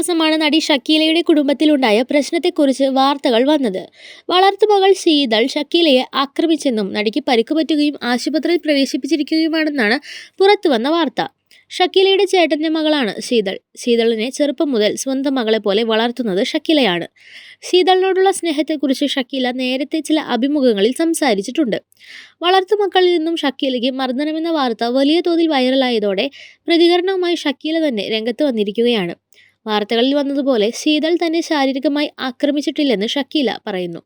ദിവസമാണ് നടി ഷക്കീലയുടെ കുടുംബത്തിലുണ്ടായ പ്രശ്നത്തെക്കുറിച്ച് വാർത്തകൾ വന്നത്. വളർത്തുമകൾ ശീതൾ ഷക്കീലയെ ആക്രമിച്ചെന്നും നടിക്ക് പരിക്ക് പറ്റുകയും ആശുപത്രിയിൽ പ്രവേശിപ്പിച്ചിരിക്കുകയുമാണെന്നാണ് പുറത്തുവന്ന വാർത്ത. ഷക്കീലയുടെ ചേട്ടന്റെ മകളാണ് ശീതൾ. ശീതളിനെ ചെറുപ്പം മുതൽ സ്വന്തം മകളെ പോലെ വളർത്തുന്നത് ഷക്കീലയാണ്. ശീതളിനോടുള്ള സ്നേഹത്തെക്കുറിച്ച് ഷക്കീല നേരത്തെ ചില അഭിമുഖങ്ങളിൽ സംസാരിച്ചിട്ടുണ്ട്. വളർത്തുമക്കളിൽ നിന്നും ഷക്കീലയ്ക്ക് മർദ്ദനമെന്ന വാർത്ത വലിയ തോതിൽ വൈറലായതോടെ പ്രതികരണവുമായി ഷക്കീല തന്നെ രംഗത്ത് വന്നിരിക്കുകയാണ്. വാർത്തകളിൽ വന്നതുപോലെ ശീതൾ തന്നെ ശാരീരികമായി ആക്രമിച്ചിട്ടില്ലെന്ന് ഷക്കീല പറയുന്നു.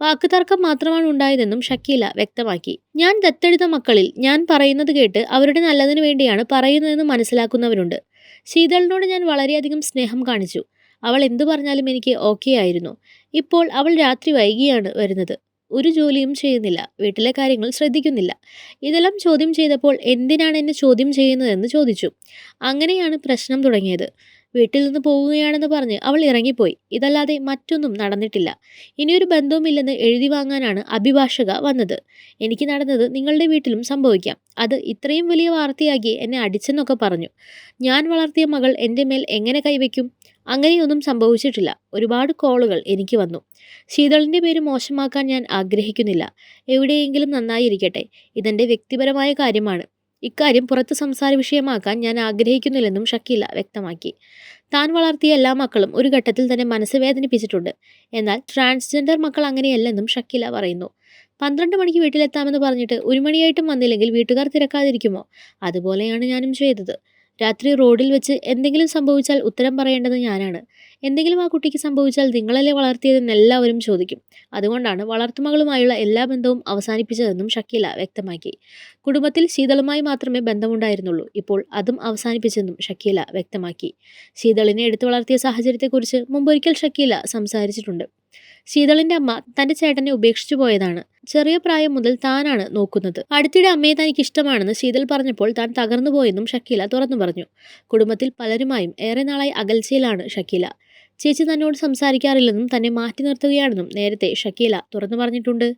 വാക്കുതർക്കം മാത്രമാണ് ഉണ്ടായതെന്നും ഷക്കീല വ്യക്തമാക്കി. ഞാൻ ദത്തെടുത്ത മക്കളിൽ ഞാൻ പറയുന്നത് കേട്ട് അവരുടെ നല്ലതിനു വേണ്ടിയാണ് പറയുന്നതെന്ന് മനസ്സിലാക്കുന്നവരുണ്ട്. ശീതളിനോട് ഞാൻ വളരെയധികം സ്നേഹം കാണിച്ചു. അവൾ എന്തു പറഞ്ഞാലും എനിക്ക് ഓക്കെ ആയിരുന്നു. ഇപ്പോൾ അവൾ രാത്രി വൈകിയാണ് വരുന്നത്. ഒരു ജോലിയും ചെയ്യുന്നില്ല. വീട്ടിലെ കാര്യങ്ങൾ ശ്രദ്ധിക്കുന്നില്ല. ഇതെല്ലാം ചോദ്യം ചെയ്തപ്പോൾ എന്തിനാണ് എന്നെ ചോദ്യം ചെയ്യുന്നതെന്ന് ചോദിച്ചു. അങ്ങനെയാണ് പ്രശ്നം തുടങ്ങിയത്. വീട്ടിൽ നിന്ന് പോവുകയാണെന്ന് പറഞ്ഞ് അവൾ ഇറങ്ങിപ്പോയി. ഇതല്ലാതെ മറ്റൊന്നും നടന്നിട്ടില്ല. ഇനിയൊരു ബന്ധവുമില്ലെന്ന് എഴുതി വാങ്ങാനാണ് അഭിഭാഷക വന്നത്. എനിക്ക് നടന്നത് നിങ്ങളുടെ വീട്ടിലും സംഭവിക്കാം. അത് ഇത്രയും വലിയ വാർത്തയാക്കി എന്നെ അടിച്ചെന്നൊക്കെ പറഞ്ഞു. ഞാൻ വളർത്തിയ മകൾ എന്റെ മേൽ എങ്ങനെ കൈവയ്ക്കും? അങ്ങനെയൊന്നും സംഭവിച്ചിട്ടില്ല. ഒരുപാട് കോളുകൾ എനിക്ക് വന്നു. ശീതളിന്റെ പേര് മോശമാക്കാൻ ഞാൻ ആഗ്രഹിക്കുന്നില്ല. എവിടെയെങ്കിലും നന്നായിരിക്കട്ടെ. ഇതെന്റെ വ്യക്തിപരമായ കാര്യമാണ്. ഇക്കാര്യം പുറത്ത് സംസാര വിഷയമാക്കാൻ ഞാൻ ആഗ്രഹിക്കുന്നില്ലെന്നും ഷക്കീല വ്യക്തമാക്കി. താൻ വളർത്തിയ എല്ലാ മക്കളും ഒരു ഘട്ടത്തിൽ തന്നെ മനസ്സ് വേദനിപ്പിച്ചിട്ടുണ്ട്. എന്നാൽ ട്രാൻസ്ജെൻഡർ മക്കൾ അങ്ങനെയല്ലെന്നും ഷക്കീല പറയുന്നു. പന്ത്രണ്ട് മണിക്ക് വീട്ടിലെത്താമെന്ന് പറഞ്ഞിട്ട് ഒരു മണിയായിട്ടും വന്നില്ലെങ്കിൽ വീട്ടുകാർ തിരക്കാതിരിക്കുമോ? അതുപോലെയാണ് ഞാനും ചെയ്തത്. രാത്രി റോഡിൽ വെച്ച് എന്തെങ്കിലും സംഭവിച്ചാൽ ഉത്തരം പറയേണ്ടത് ഞാനാണ്. എന്തെങ്കിലും ആ കുട്ടിക്ക് സംഭവിച്ചാൽ നിങ്ങളല്ലേ വളർത്തിയതെന്ന് എല്ലാവരും ചോദിക്കും. അതുകൊണ്ടാണ് വളർത്തുമകളുമായുള്ള എല്ലാ ബന്ധവും അവസാനിപ്പിച്ചതെന്നും ഷക്കീല വ്യക്തമാക്കി. കുടുംബത്തിൽ ശീതളുമായി മാത്രമേ ബന്ധമുണ്ടായിരുന്നുള്ളൂ. ഇപ്പോൾ അതും അവസാനിപ്പിച്ചെന്നും ഷക്കീല വ്യക്തമാക്കി. ശീതളിനെ എടുത്തു വളർത്തിയ സാഹചര്യത്തെക്കുറിച്ച് മുമ്പൊരിക്കൽ ഷക്കീല സംസാരിച്ചിട്ടുണ്ട്. ശീതളിന്റെ അമ്മ തന്റെ ചേട്ടനെ ഉപേക്ഷിച്ചു പോയതാണ്. ചെറിയ പ്രായം മുതൽ താനാണ് നോക്കുന്നത്. അടുത്തിടെ അമ്മയെ തനിക്ക് ഇഷ്ടമാണെന്ന് ശീതൽ പറഞ്ഞപ്പോൾ താൻ തകർന്നു പോയെന്നും ഷക്കീല തുറന്നു പറഞ്ഞു. കുടുംബത്തിൽ പലരുമായും ഏറെ നാളായി അകൽച്ചയിലാണ് ഷക്കീല. ചേച്ചി തന്നോട് സംസാരിക്കാറില്ലെന്നും തന്നെ മാറ്റി നിർത്തുകയാണെന്നും നേരത്തെ ഷക്കീല തുറന്നു പറഞ്ഞിട്ടുണ്ട്.